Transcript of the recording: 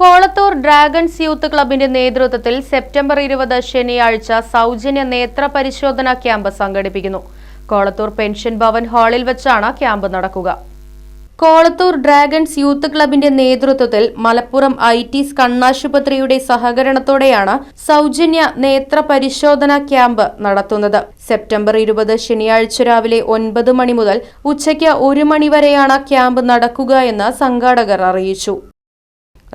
Kolathur dragons youth ക്ലബിന്റെ നേതൃത്വത്തിൽ September ഇരുപത് ശനിയാഴ്ച സൗജന്യ നേത്ര പരിശോധന ക്യാമ്പ് സംഘടിപ്പിക്കുന്നു. കോളത്തൂർ പെൻഷൻ ഭവൻ ഹാളിൽ വെച്ചാണ് ക്യാമ്പ് നടക്കുക. കോളത്തൂർ ഡ്രാഗൺസ് യൂത്ത് ക്ലബിന്റെ നേതൃത്വത്തിൽ മലപ്പുറം ഐ ടി കണ്ണാശുപത്രിയുടെ സഹകരണത്തോടെയാണ് സൗജന്യ നേത്ര പരിശോധന ക്യാമ്പ് നടത്തുന്നത്. സെപ്റ്റംബർ ഇരുപത് ശനിയാഴ്ച രാവിലെ ഒൻപത് മണി മുതൽ ഉച്ചയ്ക്ക് ഒരു മണി വരെയാണ് ക്യാമ്പ് നടക്കുക എന്ന് സംഘാടകർ അറിയിച്ചു.